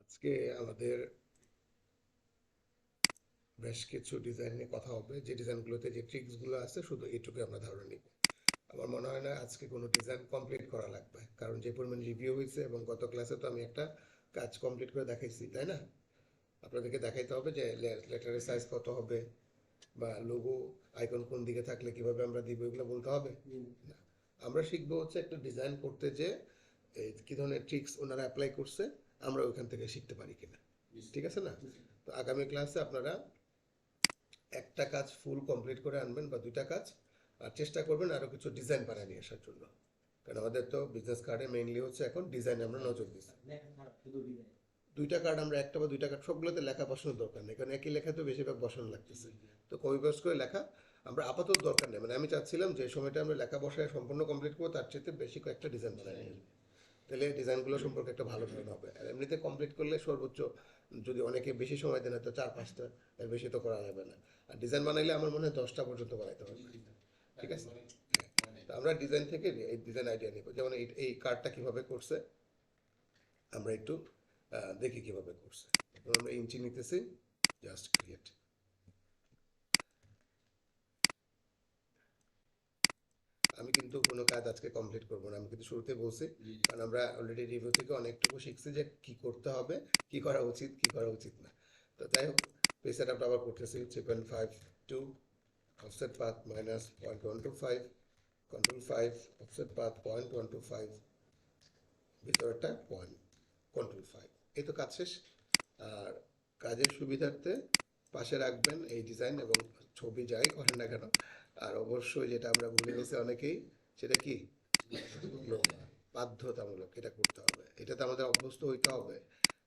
আজকে আমাদের বেশ কিছু ডিজাইন নিয়ে কথা হবে। যে ডিজাইনগুলোতে যে ট্রিক্সগুলো আছে, শুধু এইটুকু আমরা ধারণা নিব। আমার মনে হয় না আজকে কোনো ডিজাইন কমপ্লিট করা লাগবে। কারণ যে পরিমাণ রিভিউ হয়েছে এবং গত ক্লাসে তো আমি একটা কাজ কমপ্লিট করে দেখাইছি তাই না? আপনাদেরকে দেখাইতে হবে যে লেটারের সাইজ কত হবে বা লোগো আইকন কোন দিকে থাকলে কীভাবে আমরা দিব এগুলো বলতে হবে? না। আমরা শিখব হচ্ছে একটা ডিজাইন করতে যে এই কি ধরনের ট্রিক্স ওনারা অ্যাপ্লাই করছে আমরা ওইখান থেকে শিখতে পারি কিনা। ঠিক আছে না? তো আগামী ক্লাসে আপনারা একটা কাজ ফুল কমপ্লিট করে আনবেন বা দুইটা কাজ আর চেষ্টা করবেন আরও কিছু ডিজাইন বানিয়ে নিয়ে আসার জন্য। কারণ আমাদের তো বিজনেস কার্ডে মেইনলি হচ্ছে এখন ডিজাইন আমরা নজর দিচ্ছি। দুইটা কার্ড আমরা একটা বা দুইটা কার্ড সবগুলোতে লেখা বসানোর দরকার নেই, কারণ একই লেখা তো বেশিরভাগ বসানো লাগতেছে। তো কবি পেস্ট করে লেখা আমরা আপাতত দরকার নেই। মানে আমি চাচ্ছিলাম যে সময়টা আমরা লেখা বসায় সম্পূর্ণ কমপ্লিট করব, তার চেয়ে বেশি কয়েকটা ডিজাইন বানাই নিই তাহলে ডিজাইনগুলো সম্পর্কে একটা ভালো ধারণা হবে। আর এমনিতে কমপ্লিট করলে সর্বোচ্চ যদি অনেকে বেশি সময় দেন, হয়তো চার পাঁচটা, এর বেশি তো করা যাবে না। আর ডিজাইন বানাইলে আমার মনে হয় দশটা পর্যন্ত বানাইতে হবে। ঠিক আছে? আমরা ডিজাইন থেকে এই ডিজাইন আইডিয়া নিব। যেমন এই কার্ডটা কীভাবে করছে, আমরা একটু দেখি কীভাবে করছে। এখন আমরা ইঞ্চি নিতেছি জাস্ট ক্রিয়েট আমি কিন্তু কোনো কাজ আজকে কমপ্লিট করব না, আমি কিন্তু শুরুতে বলছি, কারণ আমরা অলরেডি রিভিউ থেকে অনেকটুকু শিখছি যে কি করতে হবে, কি করা উচিত, কি করা উচিত না। তো যাই হোক পেজ সেট আপটা আবার করতেছি three point five to offset path minus point one two five control five offset path point one two five ভিতরটা পয়েন্ট কন্ট্রোল ফাইভ এই তো কাজ শেষ। আর কাজের সুবিধার্থে পাশে রাখবেন এই ডিজাইন এবং ছবি যাই করেন না কেন আর অবশ্যই যেটা আমরা ভুলে গেছি অনেকেই সেটা কি? বাধ্যতামূলক। এটা করতে হবে। এটাতে আমাদের অভ্যস্ত হইতে হবে।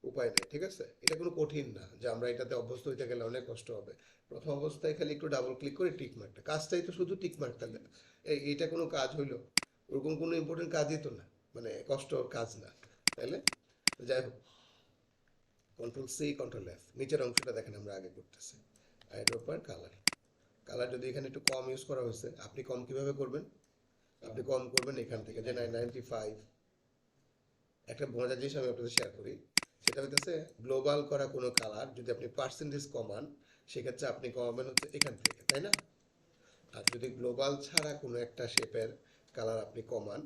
উপায় নেই, ঠিক আছে? এটা কোনো কঠিন না যে আমরা এটাতে অভ্যস্ত হইতে গেলে অনেক কষ্ট হবে। প্রথম অবস্থায় খালি একটু ডাবল ক্লিক করে টিক মারটা কাজটাই তো শুধু টিক হবে এই, এইটা কোনো কাজ হইল? ওরকম কোনো ইম্পর্টেন্ট কাজই তো না। মানে কষ্ট কাজ না, তাইলে? যাই হোক। কন্ট্রোল সি কন্ট্রোল এফ নিচের অংশটা দেখেন আমরা আগে করতেছি। উপর কালার কালার যদি এখানে একটু কম ইউজ করা হয়েছে, আপনি কম কীভাবে করবেন? আপনি কম করবেন এখান থেকে যে নাইনটি ফাইভ একটা মজার জিনিস আমি আপনাদের শেয়ার করি। সেটা হইতেছে গ্লোবাল করা কোনো কালার যদি আপনি পার্সেন্টেজ কমান, সেক্ষেত্রে আপনি কমাবেন হচ্ছে এখান থেকে, তাই না? আর যদি গ্লোবাল ছাড়া কোনো একটা শেপের কালার আপনি কমান,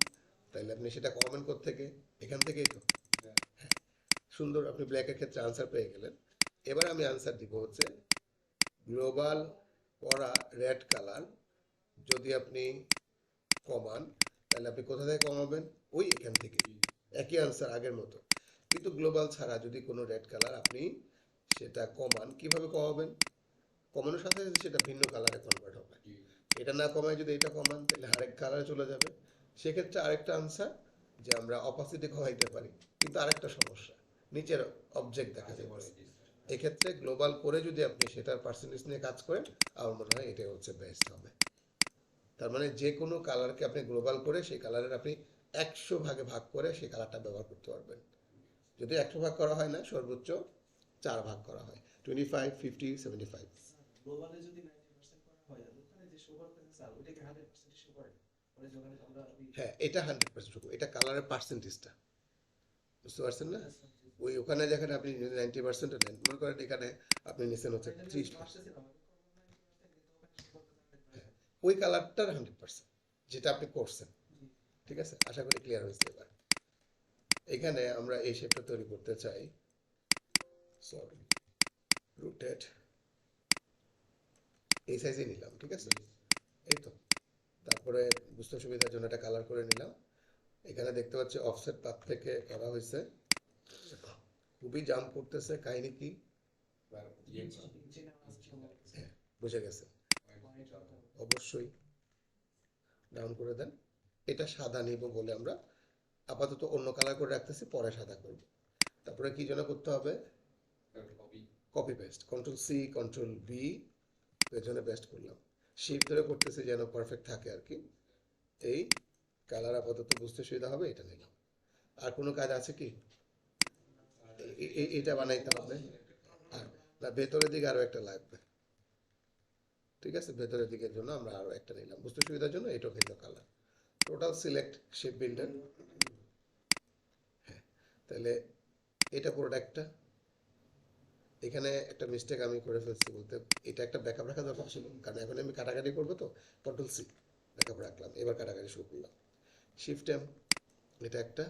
তাহলে আপনি সেটা কমাবেন থেকে এখান থেকেই তো। হ্যাঁ। সুন্দর, আপনি ব্ল্যাকের ক্ষেত্রে আনসার পেয়ে গেলেন। এবার আমি আনসার দিব হচ্ছে গ্লোবাল করা রেড কালার যদি আপনি কমান, তাহলে আপনি কোথা থেকে কমাবেন? ওই এখান থেকে। একই আনসার আগের মতো। কিন্তু গ্লোবাল ছাড়া যদি কোনো রেড কালার আপনি সেটা কমান কীভাবে কমাবেন? কমানোর সাথে সাথে সেটা ভিন্ন কালারে কনভার্ট হবে। এটা না কমায় যদি এটা কমান তাহলে আরেক কালারে চলে যাবে। সেক্ষেত্রে আরেকটা আনসার যে আমরা অপোজিটে কমাইতে পারি কিন্তু আরেকটা সমস্যা নিচের অবজেক্ট দেখা যাবে এক্ষেত্রে গ্লোবাল করে যদি আপনি সেটার পার্সেন্টেজ নিয়ে কাজ করেন আমার মনে হয় এটাই হচ্ছে বেস্ট হবে। তার মানে যে কোনো কালারকে আপনি গ্লোবাল করে সেই কালারের আপনি একশো ভাগে ভাগ করে সেই কালারটা ব্যবহার করতে পারবেন। যদি একশো ভাগ করা হয় না সর্বোচ্চ চার ভাগ করা হয়। Twenty five fifty seventy five গ্লোবালে যদি 90% করা হয় ওখানে যে শো করতেছে স্যার ওইটাকে 100% শো করে যখন আমরা ওই হ্যাঁ এটা হান্ড্রেড পার্সেন্ট এটা কালারের পার্সেন্টেজটা বুঝতে পারছেন না? ওই ওখানে যেখানে আপনি নাইনটি পার্সেন্ট নেন মনে করেন এখানে আপনি নিচ্ছেন হচ্ছে ত্রিশ পার্সেন্ট ওই কালারটার হান্ড্রেড পার্সেন্ট যেটা আপনি করছেন। ঠিক আছে? আশা করি ক্লিয়ার হয়েছে এখানে আমরা এই শেপটা তৈরি করতে চাই। সরি রুটেড এই সাইজে নিলাম, ঠিক আছে? এই তো। তারপরে বুঝতে সুবিধার জন্য একটা কালার করে নিলাম। এখানে দেখতে পাচ্ছি অফসেট পাত থেকে করা হয়েছে। খুবই জাম করতেছে, কাহিনি কি? হ্যাঁ বুঝে গেছে। অবশ্যই। ডাউন করে দেন। এটা সাদা নিব বলে আমরা আপাতত অন্য কালার করে রাখতেছি, পরে সাদা করব। তারপরে কি জন্য করতে হবে? Copy paste control C control B পেছনে পেস্ট করলাম। শিফট ধরে করতেছি যেন পারফেক্ট থাকে আর কি। এই কালার আপাতত বুঝতে সুবিধা হবে, এটা নিলাম। আর কোনো কাজ আছে কি? এটা বানাইতে হবে। আর, না, ভেতরের দিকে আরও একটা লাগবে। ঠিক আছে? ভেতরের দিকের জন্য আমরা আরও একটা নিলাম। বুঝতে সুবিধার জন্য এটাও ভিন্ন colour total select shape builder তাহলে এটা পুরোটা একটা। এখানে একটা মিস্টেক আমি করে ফেলছি বলতে, এটা একটা ব্যাকআপ রাখা দরকার ছিল, কারণ এখন আমি কাটাকাটি করব তো কন্ট্রোল সি ব্যাকআপ রাখলাম, এবার কাটাকাটি শুরু করলাম। শিফট এম এটা একটা।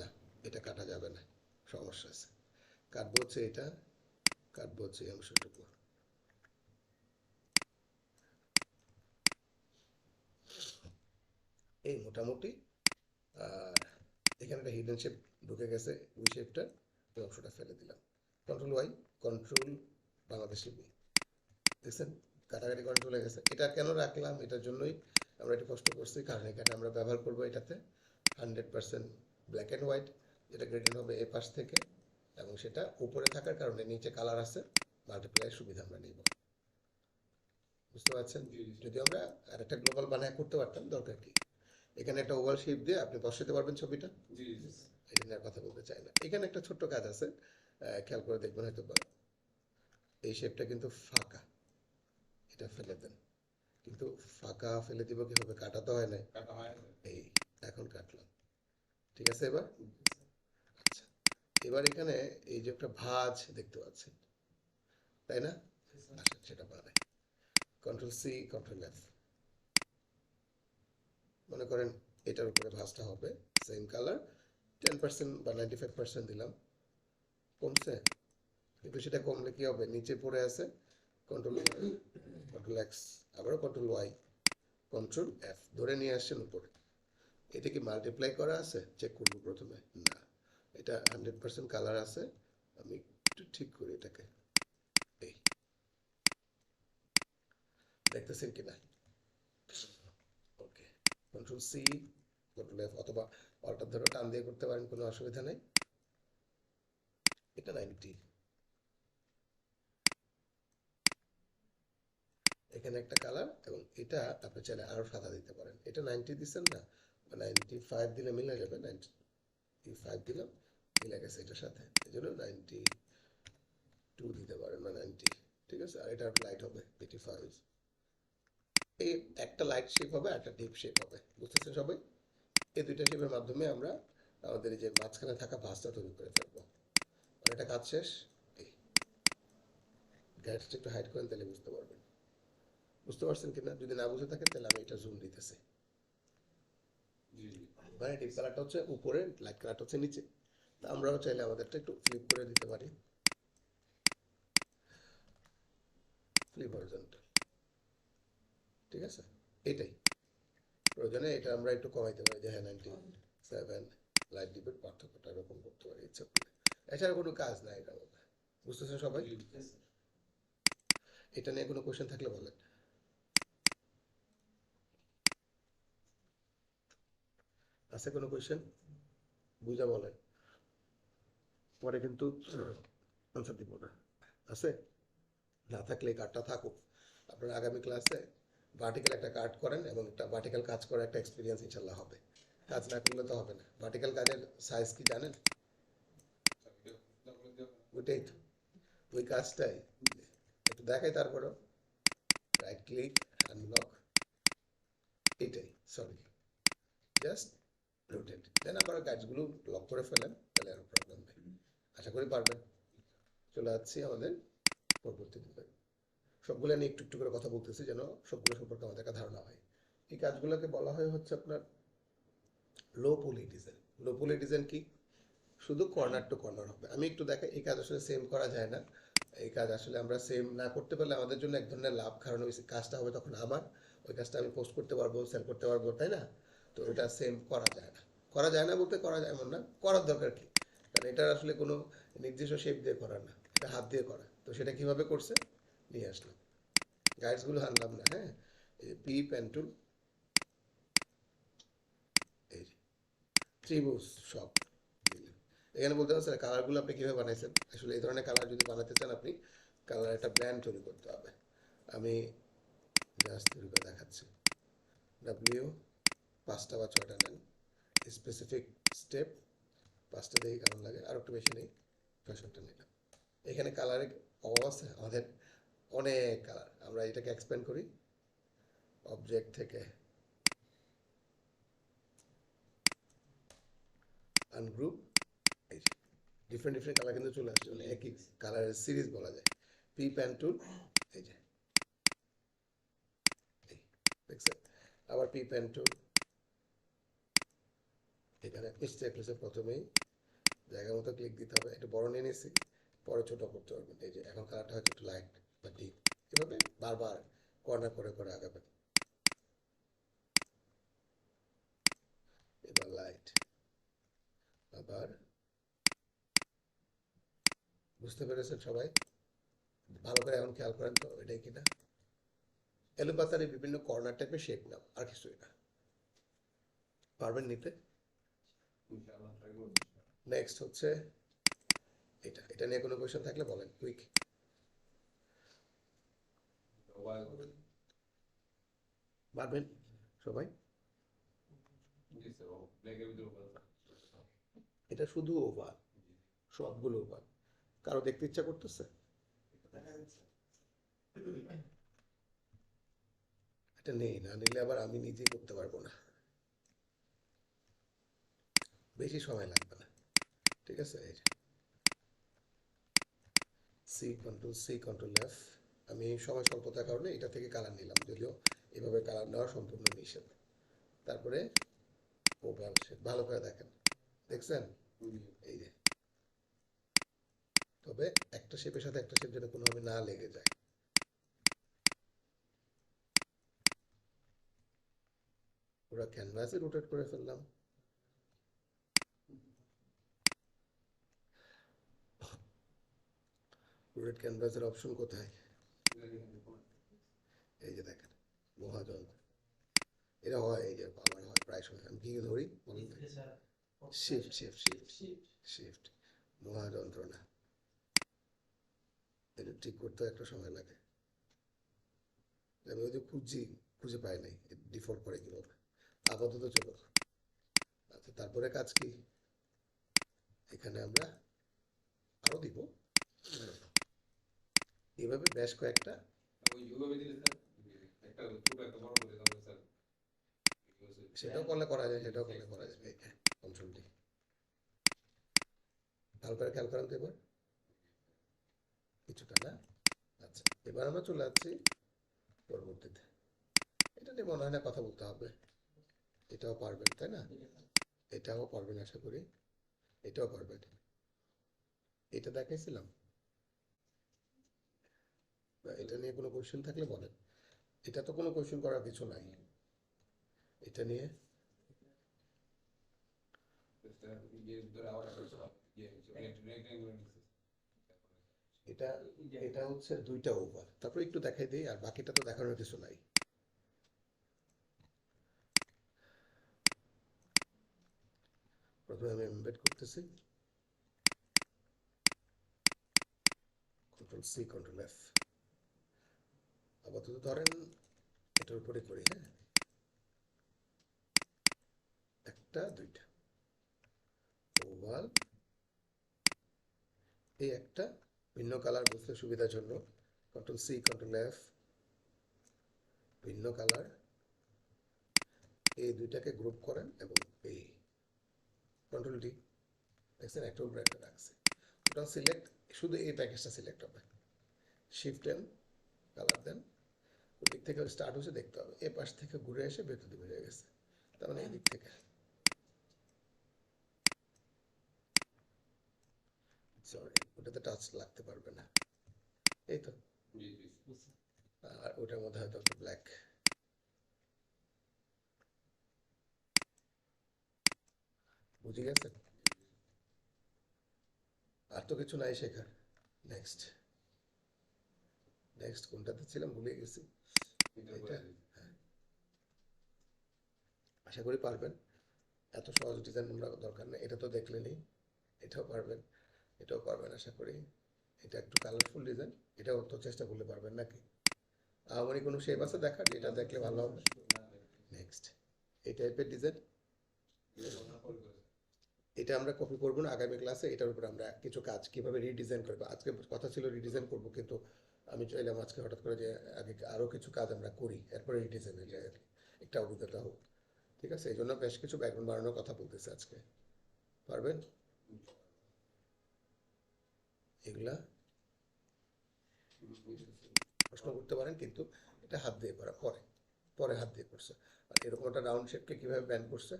না, এটা কাটা যাবে না, সমস্যা আছে। কাটবো হচ্ছে এটা, কাটবো হচ্ছে এই অংশটুকু। এই মোটামুটি, আর এখানে একটা হিডেন শেপ ঢুকে গেছে ওই শেপটা ওই অংশটা ফেলে দিলাম। কন্ট্রোল ওয়াই কন্ট্রোল বাংলাদেশ লিপি দেখছেন? কাটাকাটি কন্ট্রোল হয়ে গেছে। এটা কেন রাখলাম? এটার জন্যই আমরা এটা কষ্ট করছি কারণ এখানে আমরা ব্যবহার করব এটাতে hundred percent black and white যেটা গ্রেডিয়েন্ট হবে এ পাশ থেকে এবং সেটা উপরে থাকার কারণে নিচে কালার আছে মাল্টিপ্লাই সুবিধা আমরা নিব। বুঝতে পারছেন? যদি আমরা আরেকটা গ্লোবাল বানায় করতে পারতাম দরকার কি? এখানে একটা ওভাল শেপ দিয়ে আপনি বসাতে পারবেন ছবিটা। এটা নিয়ে কথা বলতে চাই না। এখানে একটা ছোট্ট কাজ আছে খেয়াল করে দেখবেন হয়তো এই শেপটা কিন্তু ফাঁকা। এটা ফেলে দেন। কিন্তু ফাঁকা ফেলে দিব কীভাবে? কাটা তো হয় না এই এখন কাটলাম। ঠিক আছে এবার? আচ্ছা। এবার এখানে এই যে একটা ভাঁজ দেখতে পাচ্ছেন। তাই না? আসেন সেটা বানাই। কন্ট্রোল সি কন্ট্রোল এফ মনে করেন এটার উপরে ভাঁজটা হবে সেম কালার টেন পার্সেন্ট বা নাইনটি ফাইভ পার্সেন্ট দিলাম। কমছে। কিন্তু সেটা কমলে কি হবে? নিচে পড়ে আছে কন্ট্রোল কন্ট্রোল এক্স আবারও কন্ট্রোল ওয়াই কন্ট্রোল এফ ধরে নিয়ে আসছেন উপরে। এটা কি মাল্টিপ্লাই করা আছে? চেক করব প্রথমে। না। এটা হান্ড্রেড পার্সেন্ট কালার আছে। আমি একটু ঠিক করি এটাকে। এই। দেখতেছেন কি না কন্ট্রোল সি কন্ট্রোল এফ অথবা অল্টার ধরে টান দিয়ে করতে পারেন, কোনো অসুবিধা নেই। এটা নাইনটি এখানে একটা কালার এবং এটা আপনি চাইলে আরও সাদা দিতে পারেন। এটা নাইনটি দিচ্ছেন না? নাইনটি ফাইভ দিলে মিলে যাবে নাইনটি ফাইভ দিলাম, মিলে গেছে এটার সাথে। এই জন্য নাইনটি টু দিতে পারেন বা নাইনটি ঠিক আছে? আর এটা লাইট হবে এইটি ফাইভ এই একটা লাইট শেপ হবে একটা ডিপ শেপ হবে। বুঝতেছেন সবাই? এই দুইটা শেপের মাধ্যমে আমরা আমাদের যে মাঝখানে থাকা ভাঁজটা তৈরি করে ফেলব। আর এটা কাজ শেষ? এই। গাইডটা একটু হাইড করেন তাহলে বুঝতে পারবেন। বুঝতে পারছেন কিনা? যদি না বুঝে থাকেন তাহলে আমি এটা জুম দিতেছি। মানে ডিপ কালারটা হচ্ছে উপরে লাইট কালারটা হচ্ছে নিচে। তা আমরাও চাইলে আমাদেরটা একটু ফ্লিপ করে দিতে পারি। ফ্লিপ ভার্জনটা ঠিক আছে? এটাই। প্রয়োজনে এটা আমরা একটু কমাইতে পারি যে হ্যাঁ নাইনটি সেভেন লাইট ডিপের পার্থক্যটা এরকম করতে পারি ইচ্ছা করলে এছাড়া কোনো কাজ নাই এটার মধ্যে। বুঝতেছেন সবাই? এটা নিয়ে কোনো কোশ্চেন থাকলে বলেন। আছে কোনো কোয়েশ্চেন বুঝা বলেন। পরে কিন্তু আনসার দিব না। আছে? না থাকলে কার্ডটা থাকুক। আপনার আগামী ক্লাসে ভার্টিক্যাল একটা কার্ড করেন এবং একটা ভার্টিক্যাল কাজ করার একটা এক্সপিরিয়েন্স ইনশাল্লাহ হবে। কাজ না করলে তো হবে না। ভার্টিক্যাল কাজের সাইজ কি জানেন? ওইটাই তো। ওই কাজটাই। একটু দেখাই তারপরও। রাইট ক্লিক আনলক এটাই সরি জাস্ট রোটেট দেন আবার কাজগুলো লক করে ফেলেন, তাহলে আর প্রবলেম নেই। আশা করি পারবেন। চলে যাচ্ছি আমাদের পরবর্তী সবগুলো নিয়ে একটু একটু করে কথা বলতেছি যেন সবগুলো সম্পর্কে আমাদের একটা ধারণা হয়। এই কাজগুলোকে বলা হয় হচ্ছে আপনার লো পলি ডিজাইন লো পলি ডিজাইন কি? শুধু কর্নার টু কর্নার হবে। আমি একটু দেখাই এই কাজ আসলে সেম করা যায় না। এই কাজ আসলে আমরা সেম না করতে পারলে আমাদের জন্য এক ধরনের লাভ, কারণ ওই কাজটা হবে তখন আমার। ওই কাজটা আমি পোস্ট করতে পারব সেল করতে পারব, তাই না? তো এটা সেম করা যায় না। করা যায় না বলতে করা যায় এমন না। করার দরকার কি? কারণ এটা আসলে কোনো নির্দিষ্ট শেপ দিয়ে করা না। এটা হাত দিয়ে করা। তো সেটা কীভাবে করছে? নিয়ে আসলাম। গাইডসগুলো আনলাম না হ্যাঁ? পি পেন্টুল এই ত্রিভুজ সব এখানে বলতে পারছেন কালারগুলো আপনি কীভাবে বানাইছেন? আসলে এই ধরনের কালার যদি বানাতে চান আপনি কালার একটা ব্র্যান্ড তৈরি করতে হবে। আমি জাস্ট তৈরি দেখাচ্ছি। ডাব্লিউ পাঁচটা বা ছয়টা নেন। স্পেসিফিক স্টেপ পাঁচটা দেখি কেমন লাগে। আর একটু বেশি নেই ছয় সাতটা নিলাম। এখানে কালারের অভাব আছে, আমাদের অনেক কালার আমরা এটাকে এক্সপ্যান্ড করি। অবজেক্ট থেকে। আনগ্রুপ ডিফারেন্ট ডিফারেন্ট কালার কিন্তু চলে আসছে। মানে একই কালারের সিরিজ বলা যায়। পি প্যান টুল এই যে। দেখছেন? আবার পি প্যান টুল এখানে স্টেপ হিসেবে প্রথমেই জায়গা মতো ক্লিক দিতে হবে। একটু বড় নিয়ে নিয়েছি পরে ছোট করতে পারবেন। এই যে, এখন কালারটা হচ্ছে একটু লাইট বা এভাবে বারবার কর্নার করে করে আগাবেন এবার লাইট আবার। বুঝতে পেরেছেন সবাই? ভালো করে এখন খেয়াল করেন তো এটাই কিনা এলোপাতারে বিভিন্ন কর্নার টাইপের শেপ নাও আর কিছুই না। পারবেন নিতে? নেক্সট হচ্ছে এটা এটা নিয়ে কোনো কোয়েশ্চেন থাকলে বলেন কুইক পারবেন সবাই? এটা শুধু ওভার সবগুলো ওভার কারও দেখতে ইচ্ছা করতেছে? এটা নেই, না নিলে আবার আমি নিজেই করতে পারব না। বেশি সময় লাগবে না, ঠিক আছে? C control C control F আমি সময় স্বল্পতার কারণে এটা থেকে কালার নিলাম যদিও এভাবে কালার নেওয়া সম্পূর্ণ নিষেধ। তারপরে ওভার ভালো করে দেখেন। দেখছেন? এই যে। তবে একটা শেপের সাথে একটা শেপ যেন কোনোভাবে না লেগে যায়। পুরো ক্যানভাসে রোটেট করে ফেললাম। রোটেট ক্যানভাসের অপশন কোথায়? এই যে দেখেন এটা হয় এই যে আমার হয় প্রায় সময় আমি কি ধরি শিফট শিফট শিফট শিফট মহা যন্ত্রণা এটা ঠিক করতে একটা সময় লাগে আমি ওই যে খুঁজছি খুঁজে পাই নাই ডিফল্ট করে কীভাবে আপাতত চলো আচ্ছা তারপরে কাজ কি এখানে আমরা আরও দিব এভাবে বেশ কয়েকটা। সেটাও করলে করা যায় সেটাও করলে করা যাবে। কন্ট্রোলটি ভালো করে খেয়াল করেন তো এবার। কিছুটা না? আচ্ছা এবার আমরা চলে যাচ্ছি পরবর্তীতে। এটা নিয়ে মনে হয় না কথা বলতে হবে। এটাও পারবেন তাই না? এটাও পারবেন আশা করি। এটাও পারবেন। এটা দেখাইছিলাম। এটা নিয়ে কোনো কোয়েশ্চেন থাকলে বলেন। এটা তো কোনো কোয়েশ্চেন করার কিছু নাই। এটা নিয়ে এটা এটা হচ্ছে দুইটা ওভার তারপর একটু দেখাই দিই, আর বাকিটা তো দেখানোর কিছু নাই। প্রথমে আমি এমবেড করতেছি। কন্ট্রোল সি কন্ট্রোল এফ আপাতত ধরেন এটার উপরে করি হ্যাঁ? একটা, দুইটা। ওভাল এই একটা, ভিন্ন কালার বুঝতে সুবিধার জন্য। কন্ট্রোল সি কন্ট্রোল এফ ভিন্ন কালার এই দুইটাকে গ্রুপ করেন এবং এই কন্ট্রোল ডি দেখছেন, একটা উপরে একটা রাখছে। ওটা সিলেক্ট শুধু এই প্যাকেজটা সিলেক্ট হবে। শিফট এন কালার দেন। দিক থেকে স্টার্ট হচ্ছে দেখতে হবে। এ পাশ থেকে ঘুরে এসে দিকে হয়ে গেছে। তার মানে এই দিক থেকে। সরি ওটাতে টাচ লাগতে পারবে না। এই তো। আর ওটার মধ্যে হয়তো একটু ব্ল্যাক বুঝে গেছেন আর তো কিছু নাই শেখার। নেক্সট নেক্সট কোনটাতে ছিলাম ভুলে গেছি? আশা করি পারবেন। এত সহজ ডিজাইন দরকার নেই। এটা তো দেখলেনই, এটাও পারবেন এটাও পারবেন আশা করি। এটা একটু কালারফুল ডিজাইন এটাও তো চেষ্টা করলে পারবেন নাকি? আমারই কোনো শেপ আছে দেখার? যেটা দেখলে ভালো হবে। নেক্সট এই টাইপের ডিজাইন এটা আমরা কপি করব না, আগামী ক্লাসে এটার উপর আমরা কিছু কাজ কীভাবে রিডিজাইন করব? আজকে কথা ছিল রিডিজাইন করব, কিন্তু আমি চাইলাম আজকে হঠাৎ করে যে আগে আরও কিছু কাজ আমরা করি এরপরে রিডিজাইন হয়ে যায় আর একটা অভিজ্ঞতা হোক ঠিক আছে? এই জন্য বেশ কিছু ব্যাকগ্রাউন্ড বাড়ানোর কথা বলতেছে আজকে। পারবেন? এগুলা? প্রশ্ন করতে পারেন কিন্তু এটা হাত দিয়ে করা পরে পরে হাত দিয়ে করছে। আর এরকম একটা রাউন্ড শেপকে কীভাবে ব্যান্ড করছে?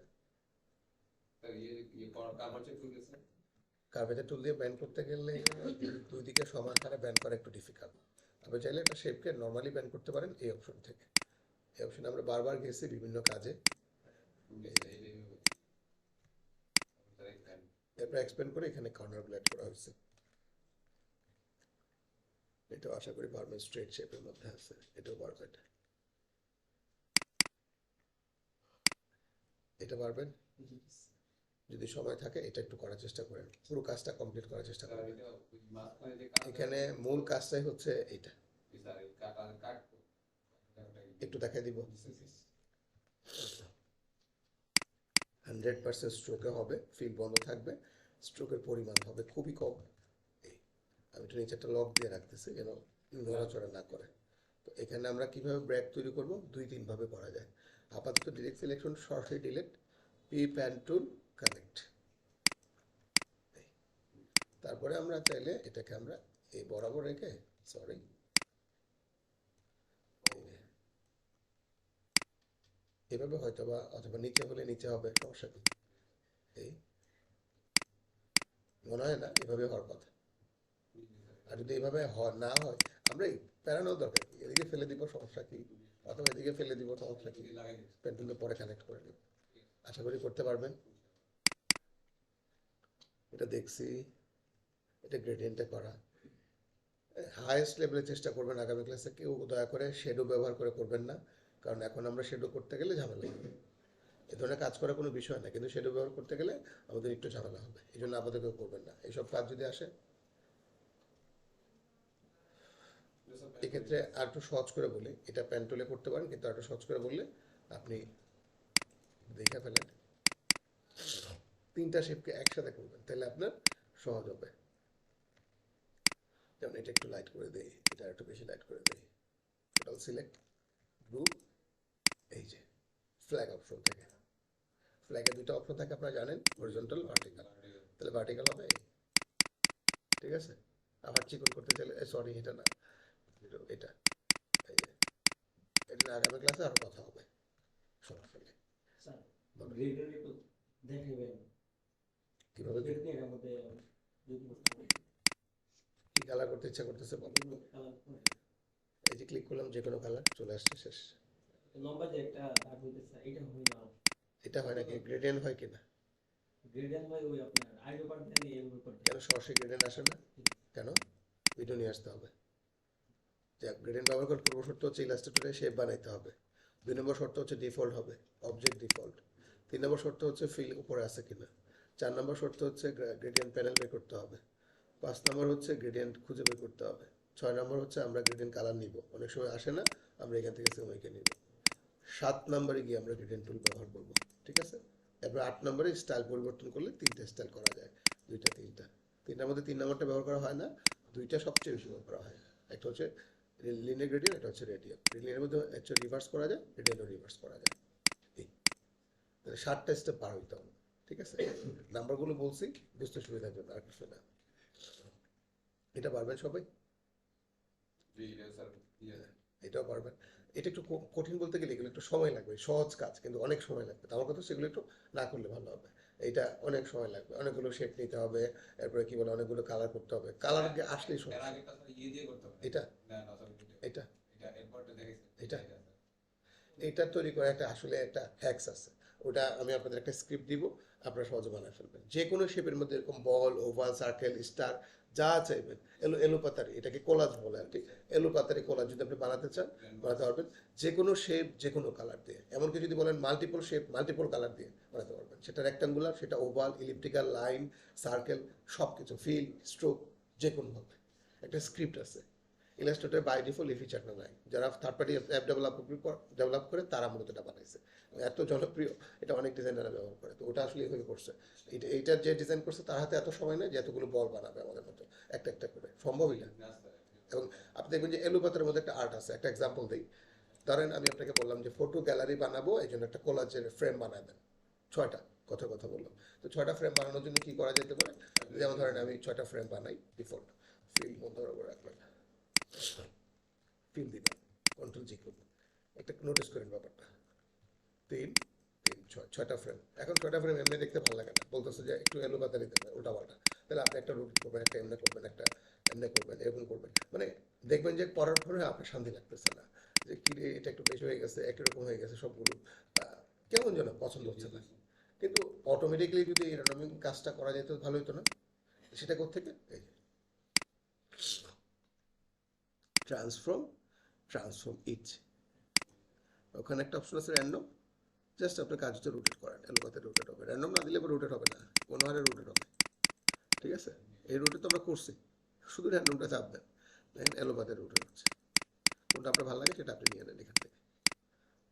কার্ভেচার টুল দিয়ে ব্যান্ড করতে গেলে দুই দিকে সমান হারে ব্যান্ড করা একটু ডিফিকাল্ট আপনি চাইলে একটা শেপকে নর্মালি ব্যান্ড করতে পারেন এই অপশন থেকে। এই অপশনে আমরা বারবার গেছি বিভিন্ন কাজে। এরপর এক্সপ্লেন করে এখানে কর্নারগুলো অ্যাড করা হয়েছে। এটাও আশা করি পারবেন স্ট্রেট শেপের মধ্যে আছে। এটাও পারবেন এটা পারবেন যদি সময় থাকে এটা একটু করার চেষ্টা করেন। পুরো কাজটা কমপ্লিট করার চেষ্টা করেন। এখানে মূল কাজটাই হচ্ছে এটা একটু দেখাই দিব। হান্ড্রেড পার্সেন্ট স্ট্রোকে হবে ফিল বন্ধ থাকবে স্ট্রোকের পরিমাণ হবে খুবই কম। এই আমি একটু নিচে একটা লক দিয়ে রাখতেছি যেন নড়াচড়া না করে। তো এখানে আমরা কীভাবে ব্র্যাক তৈরি করব? দুই তিনভাবে করা যায়। আপাতত ডিরেক্ট সিলেকশন সরাসরি delete P pen tool connect তারপরে আমরা চাইলে এটাকে আমরা এই বরাবর রেখে সরি এভাবে হয়তো বা অথবা নিচে হলে নিচে হবে সমস্যা কি? এই মনে হয় না এভাবে হওয়ার কথা। আর যদি এভাবে না হয় আমরা প্যারানোর দরকার এদিকে ফেলে দিব সমস্যা কি? অথবা এদিকে ফেলে দিব সমস্যা কি? পেন্টুলকে পরে কানেক্ট করে দেব আশা করি করতে পারবেন। এটা দেখছি, এটা গ্রেডিয়েন্টে করা। হায়েস্ট লেভেলে চেষ্টা করবেন আগামী ক্লাসে কেউ দয়া করে শেডো ব্যবহার করে করবেন না, কারণ এখন আমরা শেডো করতে গেলে ঝামেলা। হবে এ ধরনের কাজ করা কোনো বিষয় না, কিন্তু শেডো ব্যবহার করতে গেলে আমাদের একটু ঝামেলা হবে। এই জন্য আপাতত কেউ করবেন না। এইসব কাজ যদি আসে, এক্ষেত্রে আর একটু সহজ করে বলি। এটা প্যান্টুলে করতে পারেন, কিন্তু আর একটু সহজ করে বললে আপনি দেখে ফেলেন। তিনটা শেপকে একসাথে করবেন, তাহলে আপনার সহজ হবে। যেমন এটা একটু লাইট করে দেই, এটা একটু বেশি লাইট করে দেই। টোটাল সিলেক্ট গ্রুপ এই যে ফ্ল্যাগ অপশন থেকে। ফ্ল্যাগের দুটো অপশন থাকে আপনারা জানেন হরিজন্টাল ভার্টিক্যাল তাহলে ভার্টিক্যাল হবে? ঠিক আছে? আবার চিকন করতে চাইলে সরি এটা না। এটা- এই যে, এটা নিয়ে আগামী ক্লাসে আরও কথা হবে। গ্রেডের একটু দেখাবেন কীভাবে কি কালার করতে ইচ্ছা করতেছে বলো? এই যে ক্লিক করলাম যে কোনো কালার চলে আসছে শেষ। লম্বা যে একটা দাগ হইতেছে এটা হয় না। এটা হয় নাকি? গ্রেডিয়েন্ট হয় কিনা? গ্রেডিয়ান হয় ওই আপনার আইডো পার্ট দেন এর উপর কেন সরাসরি গ্রেডিয়েন্ট আসে না? কেন? ভিডিও নিয়ে আসতে হবে। গ্রেডিয়েন্ট ব্যবহার করে পূর্ব শর্ত হচ্ছে ইলাস্ট্রেটরে শেপ বানাইতে হবে। দুই নম্বর শর্ত হচ্ছে ডিফল্ট হবে অবজেক্ট ডিফল্ট তিন নম্বর শর্ত হচ্ছে ফিল উপরে আছে কিনা। চার নম্বর শর্ত হচ্ছে গ্রেডিয়েন্ট প্যানেল বের করতে হবে। পাঁচ নম্বর হচ্ছে গ্রেডিয়েন্ট খুঁজে বের করতে হবে। ছয় নম্বর হচ্ছে আমরা গ্রেডিয়েন্ট কালার নিব। অনেক সময় আসে না, আমরা এখান থেকে সেমাইকে নিব। সাত নম্বরে গিয়ে আমরা গ্রেডিয়েন্ট টুল ব্যবহার করব, ঠিক আছে? এরপর আট নম্বরে স্টাইল পরিবর্তন করলে তিনটা স্টাইল করা যায়, দুইটা, তিনটা। তিনটার মধ্যে তিন নম্বরটা ব্যবহার করা হয় না, দুইটা সবচেয়ে বেশি ব্যবহার করা হয়। একটা হচ্ছে লিনিয়ার গ্রেডিয়েন্ট একটা হচ্ছে রেডিয়াল লিনিয়ার মধ্যে হচ্ছে রিভার্স করা যায় রেডিয়ালও রিভার্স করা যায়। তাহলে সাতটা স্টেপ পার হইতে হবে। ঠিক আছে? নাম্বারগুলো বলছি বুঝতে সুবিধার জন্য আর কিছু না। এটা পারবেন সবাই? এটাও পারবেন। এটা একটু কঠিন বলতে গেলে এগুলো একটু সময় লাগবে সহজ কাজ কিন্তু অনেক সময় লাগবে। আমার কথা সেগুলো একটু না করলে ভালো হবে। এটা অনেক সময় লাগবে অনেকগুলো শেপ নিতে হবে এরপরে কি বলে অনেকগুলো কালার করতে হবে। কালার আসলেই সমস্যা। এটা? এটা এটা? এটা তৈরি করা একটা আসলে একটা হ্যাক্স আছে। ওটা আমি আপনাদের একটা স্ক্রিপ্ট দিব। আপনারা সহজে বানায় ফেলবেন। যে কোনো শেপের মধ্যে এরকম বল ওভাল সার্কেল স্টার যা চাইবেন। এলো এলো পাতারি, এটাকে কোলাজ বলে আর কি। এলো পাতারি কোলাজ যদি আপনি বানাতে চান, বানাতে পারবেন। যে কোনো শেপ যে কোনো কালার দিয়ে। এমনকি যদি বলেন মাল্টিপল শেপ মাল্টিপল কালার দিয়ে বানাতে পারবেন। সেটা রেক্টাঙ্গুলার সেটা ওভাল ইলিপ্টিক্যাল লাইন সার্কেল সব কিছু ফিল স্ট্রোক যে কোনোভাবে একটা স্ক্রিপ্ট আছে। ইলাস্ট্রেটর বাই ডিফল্ট এই ফিচারটা নাই যারা third party app develop develop করে, তারা মূলত এটা বানাইছে। এত জনপ্রিয়, এটা অনেক ডিজাইনাররা ব্যবহার করে। তো ওটা আসলে এইভাবে করছে। এটা এইটার যে ডিজাইন করছে, তার হাতে এত সময় নেই যে এতগুলো বল বানাবে আমাদের মতো, একটা একটা করে। সম্ভবই না। এবং আপনি দেখবেন যে এলুপাতের মধ্যে একটা আর্ট আছে। একটা এক্সাম্পল দিই। ধরেন আমি আপনাকে বললাম যে ফটো গ্যালারি বানাবো, এই জন্য একটা কোলাজের ফ্রেম বানায় দেন। ছয়টা, কথা কথা বললাম। তো ছয়টা ফ্রেম বানানোর জন্য কি করা যেতে পারে? যেমন ধরেন আমি ছয়টা ফ্রেম বানাই ডিফল্ট ফিল করে রাখলাম ফিল দিলাম কন্ট্রোল জি করবেন। একটা নোটিস করেন ব্যাপারটা। তিন তিন, ছয়, ছয়টা ফ্রেম এখন ছয়টা ফ্রেম এমনি দেখতে ভালো লাগে না। বলতেছে যে একটু এলো বাতারি দেবে, উল্টা পাল্টা। তাহলে আপনি একটা রুট করবেন, একটা এমনি করবেন, একটা এমনি করবেন এরকম করবেন। মানে দেখবেন যে পড়ার পরে আপনার শান্তি লাগতেছে না। যে কি এটা একটু বেশি হয়ে গেছে, একই রকম হয়ে গেছে সবগুলো। কেমন যেন পছন্দ হচ্ছে না। কিন্তু অটোমেটিকলি যদি এই রান্নামিং কাজটা করা যেত, ভালো হতো না। সেটা কোথেকে এই ট্রান্সফর্ম ট্রান্সফর্ম ইচ ওখানে একটা অপশন আছে র্যান্ডম জাস্ট আপনার কাজ হচ্ছে রোটেট করেন এলোপাতে রোটেট হবে। র্যান্ডম না দিলে রোটেট হবে না, কোনো হারে রোটেট হবে। ঠিক আছে? এই রোটেট তো আমরা করছি, শুধু র্যান্ডমটা চাপ দেন দেখেন এলোপাতে রোটেট হচ্ছে। কোনটা আপনার ভালো লাগে সেটা আপনি নিয়ে নেন এখান থেকে।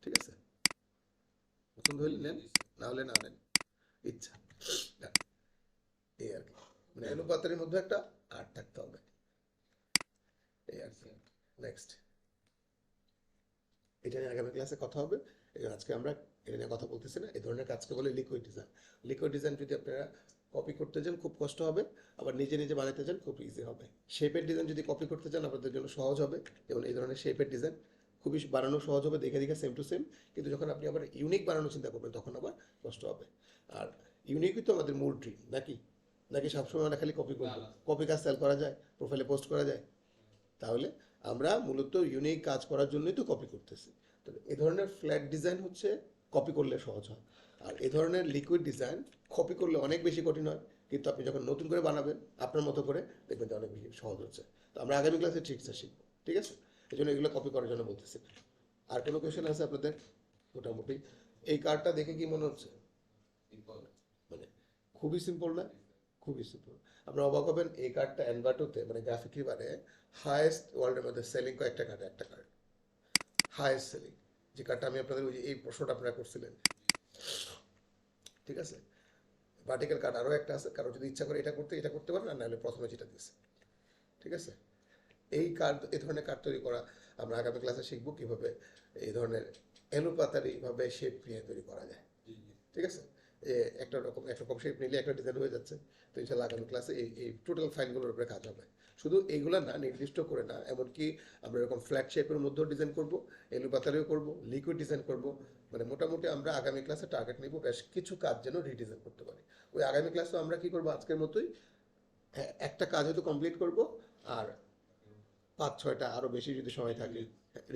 ঠিক আছে? পছন্দ হলে নেন, না হলে না নেন। ইচ্ছা এই আর কি। মানে অনুপাতের মধ্যে একটা আর্ট থাকতে হবে। এই আর কি। নেক্সট এটা নিয়ে আগামী ক্লাসে কথা হবে। আজকে আমরা এটা নিয়ে কথা বলতেছি না এই ধরনের কাজকে বলে লিকুইড ডিজাইন লিকুইড ডিজাইন যদি আপনারা কপি করতে চান খুব কষ্ট হবে। আবার নিজে নিজে বানাতে চান খুব ইজি হবে। শেপের ডিজাইন যদি কপি করতে চান আপনাদের জন্য সহজ হবে। যেমন এই ধরনের শেপের ডিজাইন খুবই বানানো সহজ হবে দেখে দেখে সেম টু সেম কিন্তু যখন আপনি আবার ইউনিক বানানোর চিন্তা করবেন তখন আবার কষ্ট হবে। আর ইউনিকই তো আমাদের মূল ড্রিম নাকি? নাকি সবসময় আমরা খালি কপি করব? কপি কাজ সেল করা যায় প্রোফাইলে পোস্ট করা যায়। তাহলে আমরা মূলত ইউনিক কাজ করার জন্যই তো কপি করতেছি। তো এ ধরনের ফ্ল্যাট ডিজাইন হচ্ছে কপি করলে সহজ হয়। আর এ ধরনের লিকুইড ডিজাইন কপি করলে অনেক বেশি কঠিন হয়। কিন্তু আপনি যখন নতুন করে বানাবেন আপনার মতো করে দেখবেন যে অনেক বেশি সহজ হচ্ছে। তো আমরা আগামী ক্লাসে ট্রিক্সটা শিখব ঠিক আছে? এই জন্য এগুলো কপি করার জন্য বলতেছি। আর কোনো কোয়েশ্চেন আছে আপনাদের? মোটামুটি। এই কার্ডটা দেখে কি মনে হচ্ছে? মানে খুবই সিম্পল না? খুবই সিম্পল আপনারা অবাক হবেন এই কার্ডটা অ্যানভাটোতে মানে গ্রাফিক রিভারে হায়েস্ট ওয়ার্ল্ডের মধ্যে সেলিং কয়েকটা কার্ড একটা কার্ড হায়েস্ট সেলিং যে কার্ডটা আমি আপনাদের ওই এই প্রশ্নটা আপনারা করছিলেন। ঠিক আছে? ভার্টিক্যাল কার্ড আরও একটা আছে কারও যদি ইচ্ছা করে এটা করতে এটা করতে পারেন আর নাহলে প্রথমে যেটা দিয়েছে। ঠিক আছে? এই কার্ড এই ধরনের কার্ড তৈরি করা আমরা আগামী ক্লাসে শিখব কীভাবে এই ধরনের এলোপাতারিভাবে শেপ নিয়ে তৈরি করা যায়। ঠিক আছে? একটা রকম একরকম শেপ নিলে একটা ডিজাইন হয়ে যাচ্ছে। তো ইনশাল্লাহ আগামী ক্লাসে এই এই টোটাল ফাইলগুলোর উপরে কাজ হবে। শুধু এইগুলো না, নির্দিষ্ট করে না, এমনকি আমরা এরকম ফ্ল্যাট শেপের মধ্যেও ডিজাইন করব এলুপাতারেও করব লিকুইড ডিজাইন করব। মানে মোটামুটি আমরা আগামী ক্লাসে টার্গেট নিব, বেশ কিছু কাজ যেন রিডিজাইন করতে পারি। ওই আগামী ক্লাসে আমরা কি করব আজকের মতোই? একটা কাজ হয়তো কমপ্লিট করব, আর পাঁচ, ছয়টা আরও বেশি যদি সময় থাকে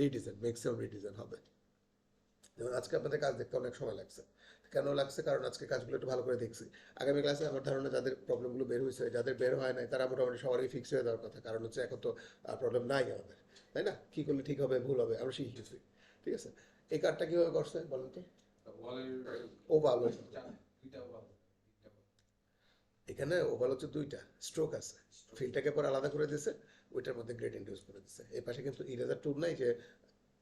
রিডিজাইন ম্যাক্সিমাম রিডিজাইন হবে। যেমন আজকে আপনাদের কাজ দেখতে অনেক সময় লাগছে। কেন লাগছে? কারণ আজকে কাজগুলো একটু ভালো করে দেখছি। আগামী ক্লাসে আমার ধারণা যাদের প্রবলেমগুলো বের হয়েছে যাদের বের হয় নাই তারা মোটামুটি সবারই ফিক্স হয়ে যাওয়ার কথা। কারণ হচ্ছে এখন তো প্রবলেম নাই আমাদের। তাই না? কী করলে ঠিক হবে ভুল হবে আমরা শিখে গেছি ঠিক আছে? এই কার্ডটা কীভাবে করছে বলেন তো? ও ভালো এখানে ওভাল হচ্ছে দুইটা স্ট্রোক আছে। ফিলটাকে পর আলাদা করে দিয়েছে ওইটার মধ্যে গ্রেডিয়েন্ট ইউজ করে দিচ্ছে এই পাশে কিন্তু ইরেজার টুল নাই যে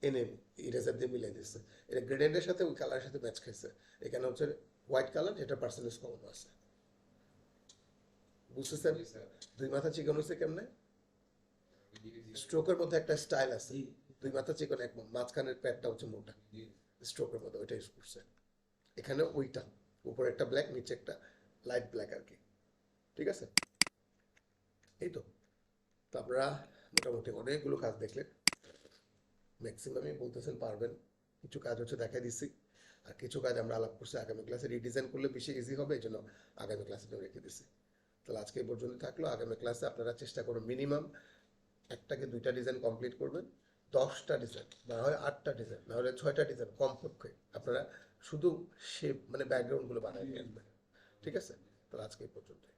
এনে ইরেজার দিয়ে মিলিয়ে দিচ্ছে এটা গ্রেডিয়েন্টের সাথে ওই কালারের সাথে ম্যাচ খাইছে। এখানে হচ্ছে হোয়াইট কালার যেটা পার্সেন্টেজ কম আছে। বুঝতেছেন? দুই মাথা চিকন হচ্ছে কেমনে? স্ট্রোকের মধ্যে একটা স্টাইল আছে। দুই মাথা চিকন এক মাঝখানের প্যাডটা হচ্ছে মোটা। স্ট্রোকের মধ্যে ওইটা ইউজ করছে। এখানে ওইটা উপরে একটা ব্ল্যাক নিচে একটা লাইট ব্ল্যাক আর কি ঠিক আছে? এই তো। তো আপনারা মোটামুটি অনেকগুলো কাজ দেখলেন। ম্যাক্সিমামই বলতেছেন পারবেন। কিছু কাজ হচ্ছে দেখাই দিচ্ছি। আর কিছু কাজ আমরা আলাপ করছি আগামী ক্লাসে রিডিজাইন করলে বেশি ইজি হবে এই জন্য আগামী ক্লাসে রেখে দিছি তাহলে আজকে এই পর্যন্ত থাকল। আগামী ক্লাসে আপনারা চেষ্টা করুন মিনিমাম একটাকে দুইটা ডিজাইন কমপ্লিট করবেন। দশটা ডিজাইন না হয় আটটা ডিজাইন না হলে ছয়টা ডিজাইন কমপক্ষে আপনারা শুধু শেপ মানে ব্যাকগ্রাউন্ডগুলো বানাই নিয়ে আসবেন। ঠিক আছে? তাহলে আজকে এই পর্যন্ত